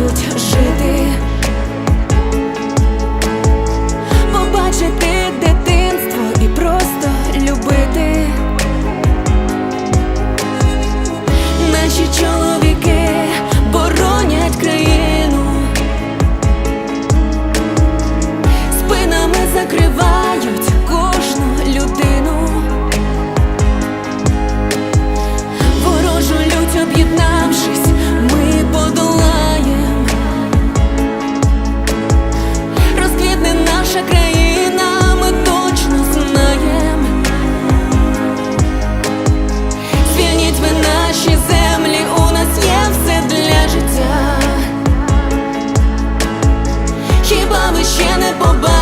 мають жити. ми наші землі, у нас є все для життя. Хіба ви ще не побачили?